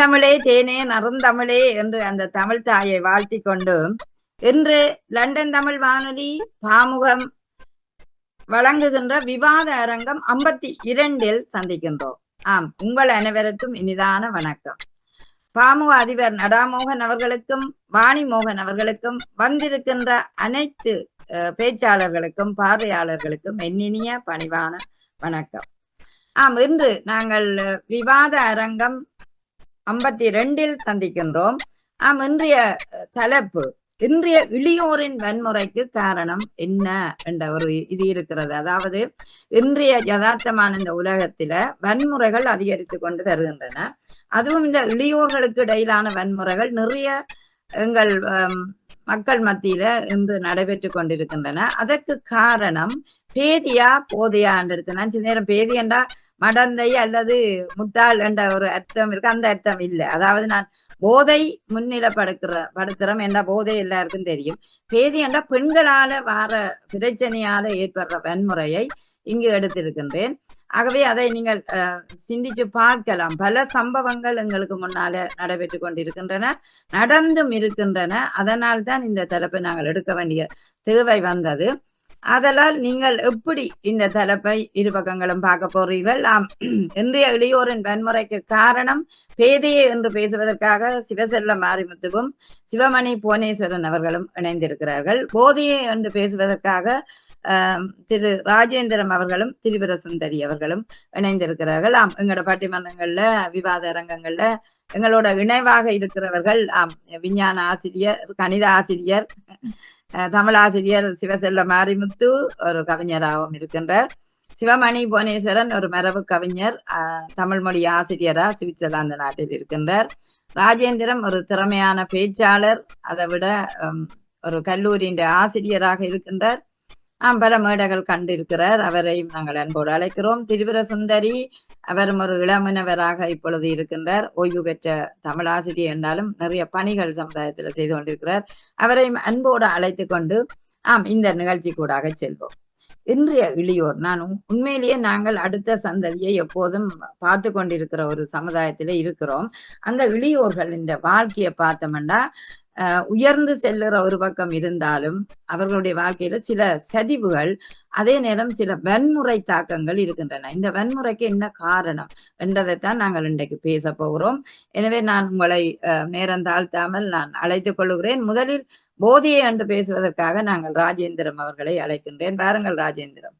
தமிழே தேனே நறுந்தமிழே என்று அந்த தமிழ் தாயை வாழ்த்தி கொண்டு இன்று லண்டன் தமிழ் வானொலி பாமுகம் வழங்குகின்ற விவாத அரங்கம் ஐம்பத்தி இரண்டில் சந்திக்கின்றோம். ஆம் உங்கள் அனைவருக்கும் இனிதான வணக்கம். பாமுக அதிபர் நடாமோகன் அவர்களுக்கும் வாணி மோகன் அவர்களுக்கும் வந்திருக்கின்ற அனைத்து பேச்சாளர்களுக்கும் பார்வையாளர்களுக்கும் என்னினிய பணிவான வணக்கம். ஆம் இன்று நாங்கள் விவாத அரங்கம் ஐம்பத்தி ரெண்டில் சந்திக்கின்றோம். ஆம் இன்றைய தலைப்பு இன்றைய இளியோரின் வன்முறைக்கு காரணம் என்ன? என்ற ஒரு இது இருக்கிறது. அதாவது இன்றைய யதார்த்தமான இந்த உலகத்தில வன்முறைகள் அதிகரித்து கொண்டு வருகின்றன. அதுவும் இந்த இளியோர்களுக்கு இடையிலான வன்முறைகள் நிறைய எங்கள் மக்கள் மத்தியில இன்று நடைபெற்று கொண்டிருக்கின்றன. அதற்கு காரணம் பேதியா போதையா என்று நான் சில நேரம் பேதி என்றா மடந்தை அல்லது முட்டாள் என்ற ஒரு அர்த்தம் இருக்கு. அந்த அர்த்தம் இல்லை. அதாவது நான் போதை முன்னிலைப்படுத்துற படுத்துறோம் என்ற போதை எல்லாருக்கும் தெரியும். பேதி என்ற பெண்களால வார பிரச்சனையால ஏற்படுற வன்முறையை இங்கு எடுத்திருக்கின்றேன். ஆகவே அதை நீங்கள் சிந்திச்சு பார்க்கலாம். பல சம்பவங்கள் எங்களுக்கு முன்னால நடைபெற்று கொண்டிருக்கின்றன நடந்தும் இருக்கின்றன. அதனால் தான் இந்த தலைப்பை நாங்கள் எடுக்க வேண்டிய தேவை வந்தது. அதனால் நீங்கள் எப்படி இந்த தலைப்பை இரு பக்கங்களும் பார்க்க போறீர்கள்? ஆம் இன்றைய இளையோரின் வன்முறைக்கு காரணம் பேதையே என்று பேசுவதற்காக சிவசெல்ல மாரிமுத்துவும் சிவமணி புவனேஸ்வரன் அவர்களும் இணைந்திருக்கிறார்கள். போதையே என்று பேசுவதற்காக திரு ராஜேந்திரம் அவர்களும் திரிபுர சுந்தரி அவர்களும் இணைந்திருக்கிறார்கள். ஆம் எங்களோட பட்டிமன்றங்கள்ல விவாத அரங்கங்கள்ல எங்களோட இணைவாக இருக்கிறவர்கள் ஆம் விஞ்ஞான ஆசிரியர் கணித ஆசிரியர் தமிழ் ஆசிரியர் சிவசெல்ல மாரிமுத்து ஒரு கவிஞராகவும் இருக்கின்றார். சிவமணி புவனேஸ்வரன் ஒரு மரபு கவிஞர் தமிழ் மொழி ஆசிரியரா சுவிட்சர்லாந்து நாட்டில் இருக்கின்றார். ராஜேந்திரம் ஒரு திறமையான பேச்சாளர் அதை விட ஒரு கல்லூரியின் ஆசிரியராக இருக்கின்றார். பல மேடைகள் கண்டிருக்கிறார். அவரையும் நாங்கள் அன்போடு அழைக்கிறோம். திரிபுர சுந்தரி அவரும் ஒரு இளமனவராக இப்பொழுது இருக்கின்றார். ஓய்வு பெற்ற தமிழாசிரியர் என்றாலும் நிறைய பணிகள் சமுதாயத்தில் செய்து கொண்டிருக்கிறார். அவரையும் அன்போடு அழைத்து கொண்டு ஆம் இந்த நிகழ்ச்சி கூடாக செல்வோம். இன்றைய இளியோர் நான் உண்மையிலேயே நாங்கள் அடுத்த சந்ததியை எப்போதும் பார்த்து கொண்டிருக்கிற ஒரு சமுதாயத்திலே இருக்கிறோம். அந்த இளியோர்கள் இந்த வாழ்க்கையை பார்த்தோம்னா உயர்ந்து செல்லுற ஒரு பக்கம் இருந்தாலும் அவர்களுடைய வாழ்க்கையில சில சதிவுகள் அதே நேரம் சில வன்முறை தாக்கங்கள் இருக்கின்றன. இந்த வன்முறைக்கு என்ன காரணம் என்றதைத்தான் நாங்கள் இன்றைக்கு பேச போகிறோம். எனவே நான் உங்களை நேரம் தாழ்த்தாமல் நான் அழைத்துக் கொள்கிறேன். முதலில் போதியை என்று பேசுவதற்காக நாங்கள் ராஜேந்திரம் அவர்களை அழைக்கின்றேன். பாருங்கள் ராஜேந்திரம்.